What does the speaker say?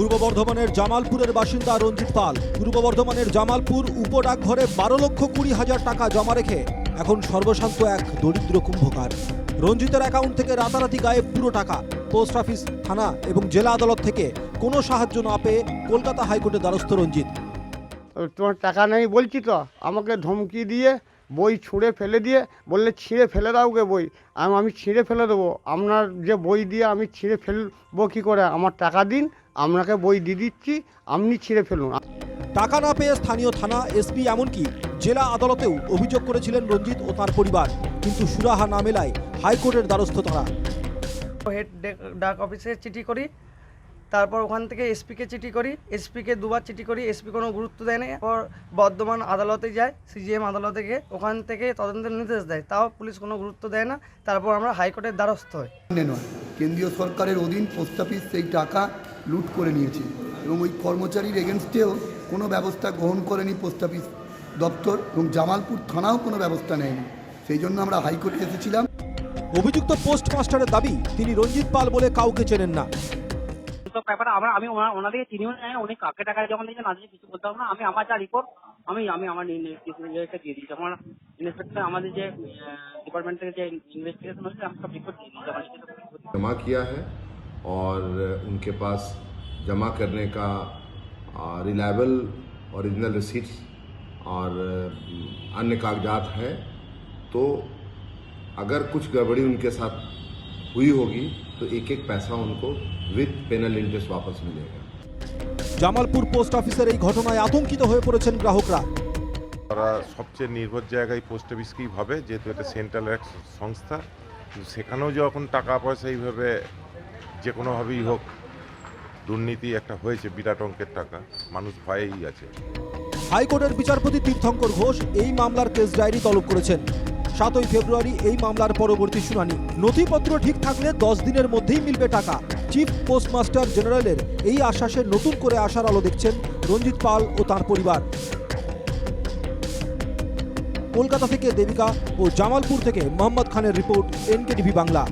পূর্ব বর্ধমানের জামালপুরের বাসিন্দা রঞ্জিত পাল। পূর্ব বর্ধমানের জামালপুর উপডাকঘরে বারো লক্ষ কুড়ি হাজার টাকা জমা রেখে এখন সর্বশান্ত এক দরিদ্র কুম্ভকার। রঞ্জিতের অ্যাকাউন্ট থেকে রাতারাতি গায়ে পুরো টাকা। পোস্ট অফিস থানা এবং জেলা আদালত থেকে কোনো সাহায্য না পেয়ে কলকাতা হাইকোর্টের দ্বারস্থ রঞ্জিত। তোমার টাকা নেই বলছি তো। আমাকে ধমকি দিয়ে বই ছুঁড়ে ফেলে দিয়ে বললে, ছিঁড়ে ফেলে দাও গে বই। আমি আমি ছিঁড়ে ফেলে দেবো। আপনার যে বই দিয়ে আমি ছিঁড়ে ফেলব কী করে? আমার টাকা দিন আপনাকে বই দিয়ে দিচ্ছি আপনি ছিঁড়ে ফেলুন। টাকা না পেয়ে স্থানীয় থানা এসপি এমনকি জেলা আদালতেও অভিযোগ করেছিলেন রঞ্জিত ও তার পরিবার কিন্তু সুরাহা না মেলায় হাইকোর্টের দ্বারস্থ তারা। হেড ডাক অফিসে চিঠি করি তারপর ওখান থেকে এসপিকে চিঠি করি এসপিকে দুবার চিঠি করি এসপি কোনো গুরুত্ব দেয় না পর বর্ধমান আদালতে যায় সিজিএম আদালতে গিয়ে ওখান থেকে তদন্তের নির্দেশ দেয় তাও পুলিশ কোনো গুরুত্ব দেয় না তারপর আমরা হাইকোর্টের দ্বারস্থ হই। কেন্দ্রীয় সরকারের অধীন পোস্ট অফিস সেই টাকা লুট করে নিয়েছে। এবং ওই কর্মচারীর এগেনস্টেও কোনো ব্যবস্থা গ্রহণ করেনি পোস্ট অফিস দপ্তর এবং জামালপুর থানাও কোনো ব্যবস্থা নেয়নি। সেই জন্য আমরা হাইকোর্টে এসেছিলাম। অভিযুক্ত পোস্ট মাস্টারের দাবি তিনি রঞ্জিত পাল বলে কাউকে চেনেন না। তো ব্যাপারে আমরা আমি ওনা- ওনাদেরকে চিনিও না উনি কাকে টাকা যখন দিয়েছেন আজকে কিছু বলতে পারব না। আমি আমার যা রিপোর্ট আমি আমি আমার ইয়েটা দিয়ে দিয়েছি আমার ইন্সপেক্টর আমাদের যে ডিপার্টমেন্ট থেকে যে ইনভেস্টিগেশন হচ্ছে আমি সব রিপোর্ট দিয়ে দিয়েছি। जमा किया है और उनके पास जमा करने का रिलायबल ओरिजिनल रिसीट्स और अ, अन्य कागजात हैं तो अगर कुछ गड़बड़ी उनके साथ हुई होगी तो एक एक पैसा उनको विथ पेनल इंटरेस्ट वापस मिलेगा জামালপুর পোস্ট অফিসের এই ঘটনায় আতঙ্কিত হয়ে পড়েছেন গ্রাহকরা তারা সবচেয়ে নির্ভর জায়গায় পোস্ট অফিসকেই ভাবে যেহেতু এটা সেন্ট্রাল এক সংস্থা কিন্তু সেখানেও যখন টাকা পয়সা এইভাবে যে কোনোভাবেই হোক, দুর্নীতি একটা হয়েছে বিরাট অঙ্কের টাকা, মানুষ ভয়েই আছে। হাইকোর্টের বিচারপতি তীর্থঙ্কর ঘোষ এই মামলার কেস ডায়েরি তলব করেছেন। সাতই ফেব্রুয়ারি এই মামলার পরবর্তী শুনানি। নথিপত্র ঠিক থাকলে দশ দিনের মধ্যেই মিলবে টাকা। চিফ পোস্টমাস্টার জেনারেলের এই আশ্বাসে নতুন করে আশার আলো দেখছেন রঞ্জিত পাল ও তার পরিবার। কলকাতা থেকে দেবিকা ও জামালপুর থেকে মোহাম্মদ খানের রিপোর্ট এনকেটিভি বাংলা।